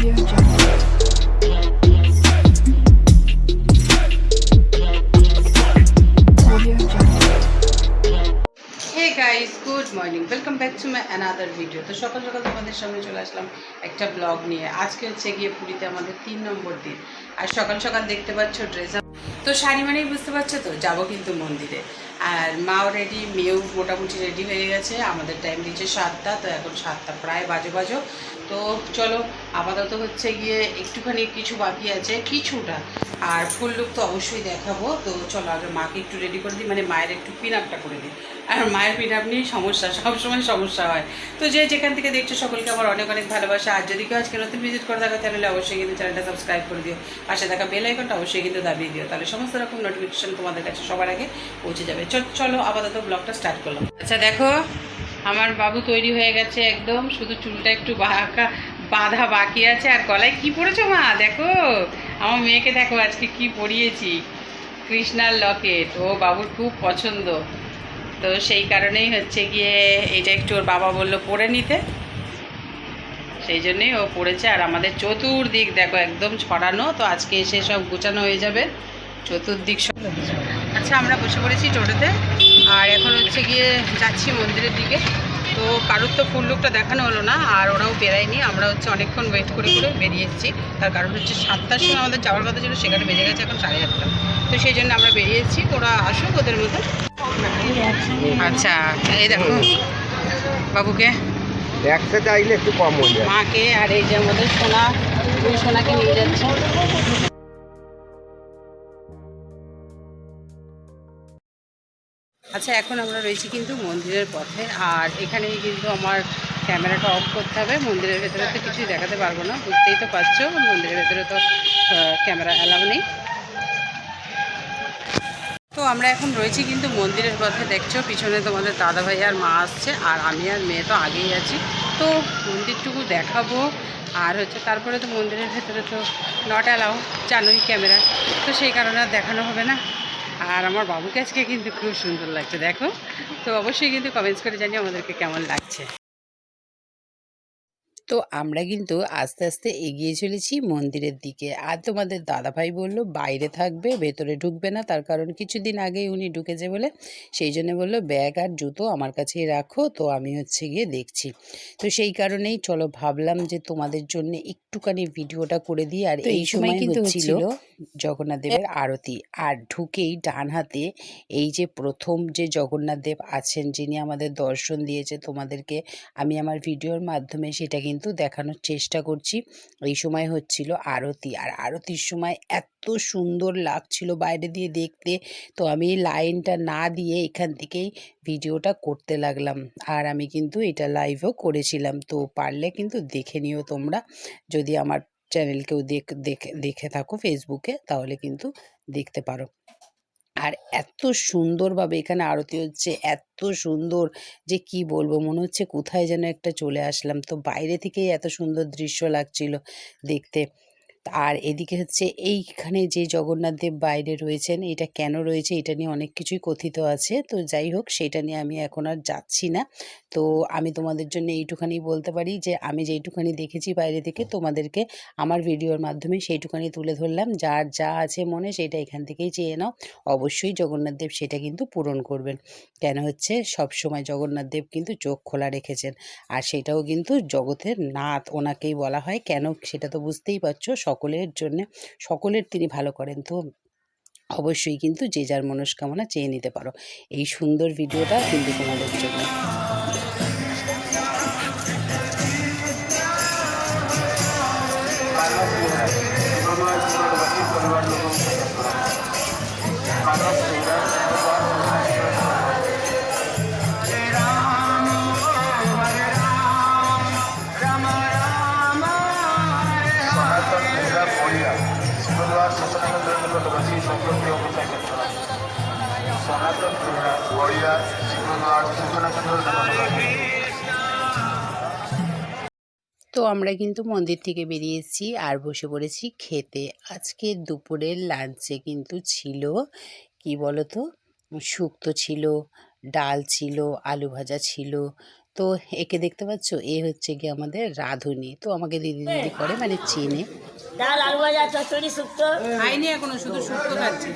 Guys good morning welcome back to my video তো সকাল সকাল তোমাদের সামনে চলে আসলাম একটা ব্লগ নিয়ে। আজকে হচ্ছে গিয়ে পুরীতে আমাদের তিন নম্বর দিন। আর সকাল সকাল দেখতে পাচ্ছ ড্রেস তো শাড়ি মানেই বুঝতে পারছ তো, যাব কিন্তু মন্দিরে। আর মা রেডি মেয়েও মোটামুটি রেডি হয়ে গেছে। আমাদের টাইম দিচ্ছে সাতটা, তো এখন সাতটা, প্রায় বাজে বাজো। তো চলো, আপাতত হচ্ছে গিয়ে একটুখানি কিছু বাকি আছে, কিছুটা। আর ফুল লুক তো অবশ্যই দেখাবো। তো চলো, আগে মাকে একটু রেডি করে দিই মানে মায়ের একটু পিন আপটা করে দিই। আর মায়ের পিন আপ নিয়েই সমস্যা, সবসময় সমস্যা হয়। তো যে যেখান থেকে দেখছ সকলকে আমার অনেক অনেক ভালোবাসা। আর যদি কেউ আজকে নতুন ভিজিট করে থাকো চ্যানেলে অবশ্যই কিন্তু চ্যানেলটা সাবস্ক্রাইব করে দিও। পাশে থাকা বেল আইকনটা অবশ্যই কিন্তু দাবিয়ে দিও। তাহলে সমস্ত রকম নোটিফিকেশন তোমাদের কাছে সবার আগে পৌঁছে যাবে। চল- আপাতত ব্লগটা স্টার্ট করলাম। আচ্ছা দেখো, আমার বাবু তৈরি হয়ে গেছে একদম। শুধু চুলটা একটু বাঁকা, বাঁধা বাকি আছে। আর গলায় কি পরেছো মা? দেখো, আমার মেয়েকে দেখো আজকে কি পরিয়েছি। কৃষ্ণার লকেট। ও বাবুর খুব পছন্দ। তো সেই কারণেই হচ্ছে গিয়ে এটা একটু ওর বাবা বলল পরে নিতে। সেই জন্যেই ও পড়েছে। আর আমাদের চতুর্দিক দেখো একদম ছড়ানো, তো আজকে এসে সব গোছানো হয়ে যাবে। চতুর্দিক সব আচ্ছা আমরা বসে পড়েছি টোটোতে। আর এখন হচ্ছে গিয়ে যাচ্ছি মন্দিরের দিকে। তো কারোর তো ফুল লুকটা দেখানো হলো না, আর ওরাও বেরায়নি। আমরা হচ্ছে অনেকক্ষণ ওয়েট করে করে বেরিয়ে এসেছি। তার কারণ হচ্ছে সাতটার সময় আমাদের যাওয়ার কথা ছিল, সেখানে বেজে গেছে এখন সাড়ে আটটা। তো সেই জন্য আমরা বেরিয়ে এসেছি। ওরা আসুক ওদের মতো আচ্ছা এই দেখো। বাবুকে? একসাথে আইলে একটু কম হয়ে যায়। মাকে আর এই যে আমাদের সোনা দুই সোনাকে নিয়ে যাচ্ছে। আচ্ছা এখন আমরা রয়েছি কিন্তু মন্দিরের পথে। আর এখানেই কিন্তু আমার ক্যামেরাটা অফ করতে হবে। মন্দিরের ভেতরে তো কিছুই দেখাতে পারব না বুঝতেই তো পারছ। মন্দিরের ভেতরে তো ক্যামেরা অ্যালাউ নেই। তো আমরা এখন রয়েছি কিন্তু মন্দিরের পথে, দেখছ? পিছনে তোমাদের দাদা ভাই আর মা আসছে, আর আমি আর মেয়ে তো আগেই আছি। তো মন্দিরটুকু দেখাবো, আর হচ্ছে তারপরে তো মন্দিরের ভেতরে তো নট অ্যালাউ জানোই ক্যামেরা তো সেই কারণে আর দেখানো হবে না। আর আমার বাবুকে আজকে কিন্তু খুব সুন্দর লাগছে, দেখো? তো অবশ্যই কিন্তু কমেন্টস করে জানিয়ে আমাদেরকে কেমন লাগছে। তো আমরা কিন্তু আস্তে আস্তে এগিয়ে চলেছি মন্দিরের দিকে। আর তোমাদের দাদাভাই বলল বাইরে থাকবে ভেতরে ঢুকবে না। তার কারণ কিছুদিন আগেই উনি ঢুকেছে বলে। সেই জন্য বলল ব্যাগ আর জুতো আমার কাছেই রাখো তো আমি হচ্ছে গিয়ে দেখছি। তো সেই কারণেই চলো ভাবলাম যে তোমাদের জন্য একটুখানি ভিডিওটা করে দিই। আর এই সময় কিন্তু হচ্ছিল জগন্নাথ দেবের আরতি। আর ঢুকেই ডান হাতে এই যে প্রথম যে জগন্নাথ দেব আছেন, যিনি আমাদের দর্শন দিয়েছে তোমাদেরকে, আমি আমার ভিডিওর মাধ্যমে সেটা কিন্তু দেখানোর চেষ্টা করছি। এই সময় হচ্ছিল আরতি। আর আরতির সময় এত সুন্দর লাগছিল বাইরে দিয়ে দেখতে। তো আমি লাইনটা না দিয়ে এখান থেকেই ভিডিওটা করতে লাগলাম। আর আমি কিন্তু এটা লাইভও করেছিলাম। তো পারলে কিন্তু দেখে নিও তোমরা। যদি আমার চ্যানেলকেও দেখ, দেখে থাকো ফেসবুকে তাহলে কিন্তু দেখতে পারো। আর এত সুন্দরভাবে এখানে আরতি হচ্ছে, এত সুন্দর যে কি বলব, মনে হচ্ছে কোথায় যেন একটা চলে আসলাম। তো বাইরে থেকেই এত সুন্দর দৃশ্য লাগছিল দেখতে। আর এদিকে হচ্ছে এইখানে যে জগন্নাথ দেব বাইরে রয়েছেন, এটা কেন রয়েছে এটা নিয়ে অনেক কিছুই কথিত আছে। তো যাই হোক, সেটা নিয়ে আমি এখন আর যাচ্ছি না। তো আমি তোমাদের জন্য এইটুখানি বলতে পারি যে, আমি যেইটুখানি দেখেছি বাইরে থেকে তোমাদেরকে আমার ভিডিওর মাধ্যমে সেইটুখানি তুলে ধরলাম। যার যা আছে মনে সেটা এখান থেকেই চেয়ে নাও। অবশ্যই জগন্নাথ দেব সেটা কিন্তু পূরণ করবেন। কেন হচ্ছে সব সময় জগন্নাথ দেব কিন্তু চোখ খোলা রেখেছেন। আর সেটাও কিন্তু জগতের নাথ ওনাকেই বলা হয়। কেন সেটা তো বুঝতেই পারছ সকলের জন্য, সকলের তিনি ভালো করেন। তো অবশ্যই কিন্তু যে যার মনস্কামনা চেয়ে নিতে পারো। এই সুন্দর ভিডিওটা কিন্তু তোমাদের জন্য। সনাতন নিকটবাসী তো আমরা কিন্তু মন্দির থেকে বেরিয়েছি আর বসে পড়েছি খেতে। আজকে দুপুরের লাঞ্চে কিন্তু ছিল কি বলতো? শুক্তো ছিল ডাল ছিল আলু ভাজা ছিল। তো একে দেখতে পাচ্ছ এ হচ্ছে কি আমাদের রাঁধুনি। তো আমাকে দিদি দিদি করে মানে চেনে। ডাল আলু ভাজা চচ্চড়ি শুক্তো। খাইনি এখনও শুধু শুক্তো খাচ্ছি।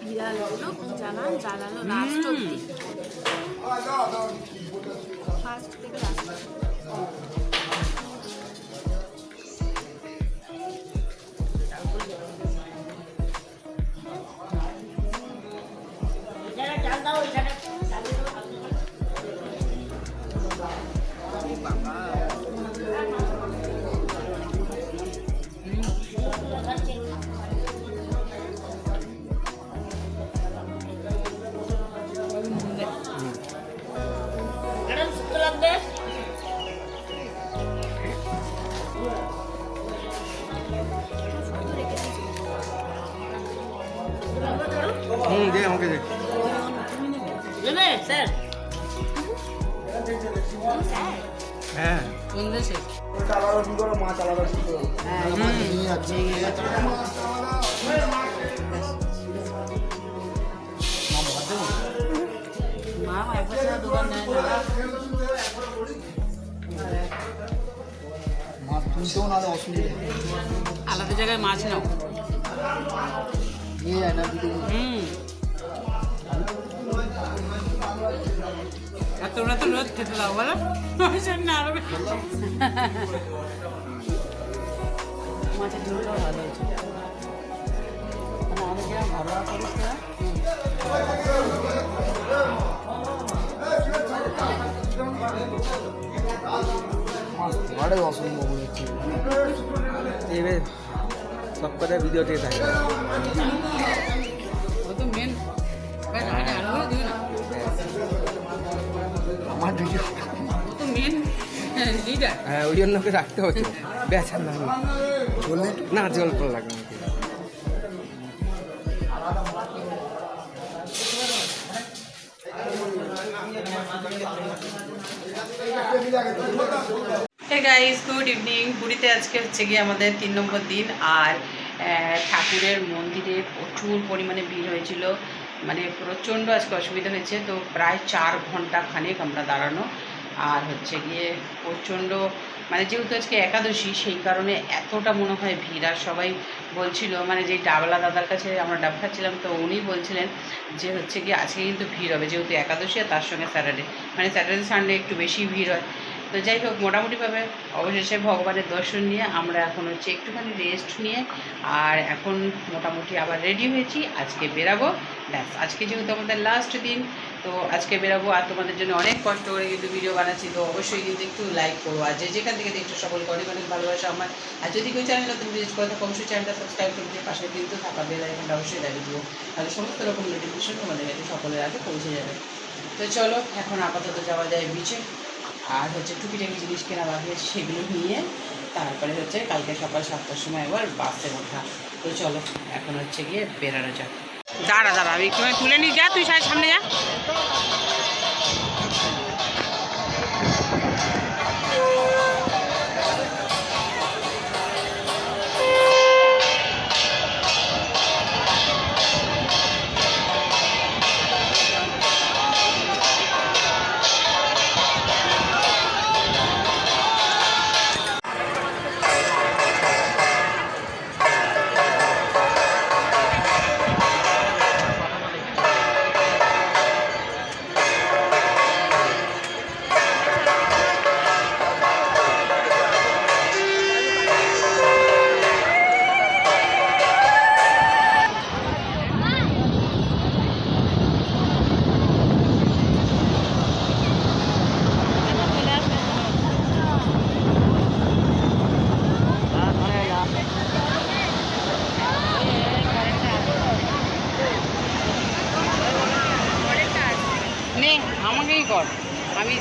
বিড়াল জ্বালান জ্বালালো লাস্ট অব্দি ফার্স্ট থেকে লাস্ট আলাদা জায়গায় মাছ নাও। হুম। আর তোমরা তো রোজ খেতে দাও বলো। না আরও মাছের ঝোলটাও ভালো হয়েছে মানে আমি যেরকম ঘরোয়া করিস না মাছ অসম্ভব হয়েছে এবার সব কথা ভিডিওতে থাকে ও তো আলু দিও না আমার ভিডিও ও তো লিডার হ্যাঁ ওই জন্য ওকে রাখতে হচ্ছে। বেচার না না গাইস গুড ইভিনিং পুরীতে আজকে হচ্ছে গিয়ে আমাদের তিন নম্বর দিন, আর ঠাকুরের মন্দিরে প্রচুর পরিমাণে ভিড় হয়েছিল। মানে প্রচণ্ড আজকে অসুবিধা হয়েছে, তো প্রায় চার ঘণ্টা খানেক আমরা দাঁড়ানো। আর হচ্ছে গিয়ে প্রচণ্ড মানে যেহেতু আজকে একাদশী, সেই কারণে এতটা মনে হয় ভিড়। আর সবাই বলছিল মানে যে ডাবলা দাদার কাছে আমরা ডাব খাচ্ছিলাম, তো উনি বলছিলেন যে হচ্ছে গিয়ে আজকে কিন্তু ভিড় হবে, যেহেতু একাদশী আর তার সঙ্গে স্যাটারডে। মানে স্যাটারডে, সানডে একটু বেশি ভিড় হয়। তো যাই হোক, মোটামুটিভাবে অবশেষে ভগবানের দর্শন নিয়ে আমরা এখন হচ্ছে একটুখানি রেস্ট নিয়ে আর এখন মোটামুটি আবার রেডি হয়েছি। আজকে বেরাবো। ব্যাস, আজকে যেহেতু আমাদের লাস্ট দিন তো আজকে বেরাবো আর তোমাদের জন্য অনেক কষ্ট করে কিন্তু ভিডিও বানাচ্ছি, তো অবশ্যই কিন্তু একটু লাইক করো। আর যে যেখান থেকে দেখছ সকলকে অনেক অনেক ভালোবাসা আমার। আর যদি কেউ চ্যানেল নতুন ভিজিট করে থাকো অবশ্যই চ্যানেলটা সাবস্ক্রাইব করে দিয়ে পাশে কিন্তু থাকা বেল আইকনটা অবশ্যই লাগিয়ে দিও। তাহলে সমস্ত রকম নোটিফিকেশন তোমাদের কাছে সকলের আগে পৌঁছে যাবে। তো চলো, এখন আপাতত যাওয়া যায় বিচে আর হচ্ছে টুকিটাকি জিনিস কেনা বাকি সেগুলো নিয়ে, তারপরে হচ্ছে কালকে সকাল সাতটার সময় আবার বাসে ওঠা। তো চলো, এখন হচ্ছে গিয়ে বেরানো যাক। দাঁড়া দাঁড়া আমি তুলে নিয়ে যা তুই সামনে যা।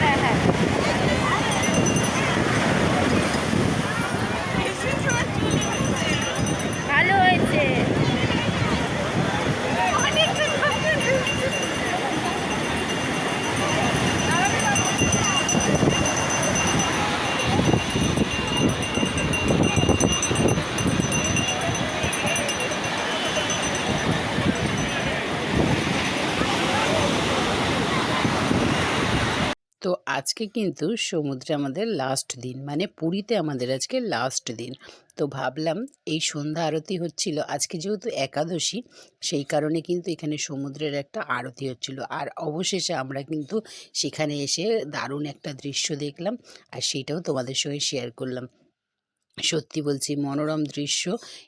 হ্যাঁ, হ্যাঁ। ভালো হয়েছে তো আজকে কিন্তু সমুদ্রে আমাদের লাস্ট দিন মানে পুরীতে আমাদের আজকে লাস্ট দিন। তো ভাবলাম এই সন্ধ্যা আরতি হচ্ছিল, আজকে যেহেতু একাদশী, সেই কারণে কিন্তু এখানে সমুদ্রের একটা আরতি হচ্ছিল। আর অবশেষে আমরা কিন্তু সেখানে এসে দারুণ একটা দৃশ্য দেখলাম, আর সেটাও তোমাদের সঙ্গে শেয়ার করলাম। সত্যি বলছি, মনোরম দৃশ্য,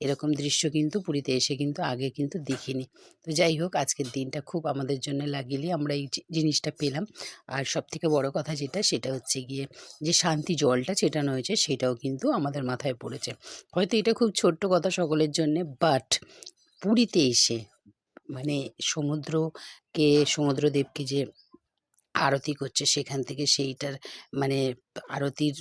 এরকম দৃশ্য কিন্তু পুরীতে এসে কিন্তু আগে কিন্তু দেখিনি। তো যাই হোক, আজকের দিনটা খুব আমাদের জন্য লাগিয়ে আমরা এই জিনিসটা পেলাম। আর সব থেকে বড় কথা যেটা, সেটা হচ্ছে গিয়ে যে শান্তি জলটা ছেটানো হয়েছে, সেটাও কিন্তু আমাদের মাথায় পড়েছে। হয়তো এটা খুব ছোট্ট কথা সকলের জন্যে বাট পুরীতে এসে মানে সমুদ্রকে, সমুদ্রদেবকে যে আরতি করছে সেখান থেকে সেইটার মানে আরতির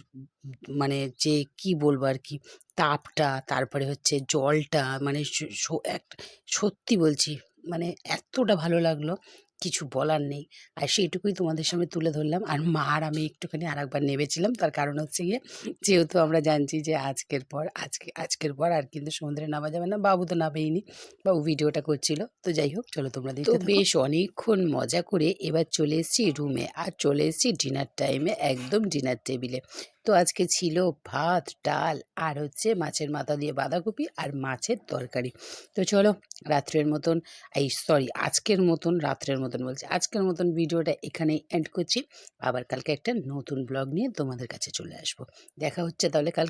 মানে যে কি বলব আর কি তাপটা, তারপরে হচ্ছে জলটা মানে এক- সত্যি বলছি মানে এতটা ভালো লাগল। কিছু বলার নেই। আর সেইটুকুই তোমাদের সামনে তুলে ধরলাম। আর মা আর আমি একটুখানি আর একবার নেবেছিলাম তার কারণ হচ্ছে গিয়ে যেহেতু আমরা জানছি যে আজকের পর আজকে আজকের পর আর কিন্তু সমুদ্রে নামা যাবে না। বাবু তো নাবেইনি বাবু ভিডিওটা করছিল। তো যাই হোক চলো তোমরা দেখতে তো বেশ অনেকক্ষণ মজা করে এবার চলে এসেছি রুমে আর চলে এসেছি ডিনার টাইমে একদম ডিনার টেবিলে তো আজকে ছিল ভাত, ডাল আর হচ্ছে মাছের মাথা দিয়ে বাঁধাকপি আর মাছের তরকারি। তো চলো রাত্রের মতন, এই সরি আজকের মতন, রাত্রের মতন বলছি। আজকের মতন ভিডিওটা এখানেই এন্ড করছি। আবার কালকে একটা নতুন ব্লগ নিয়ে তোমাদের কাছে চলে আসব। দেখা হচ্ছে তাহলে কাল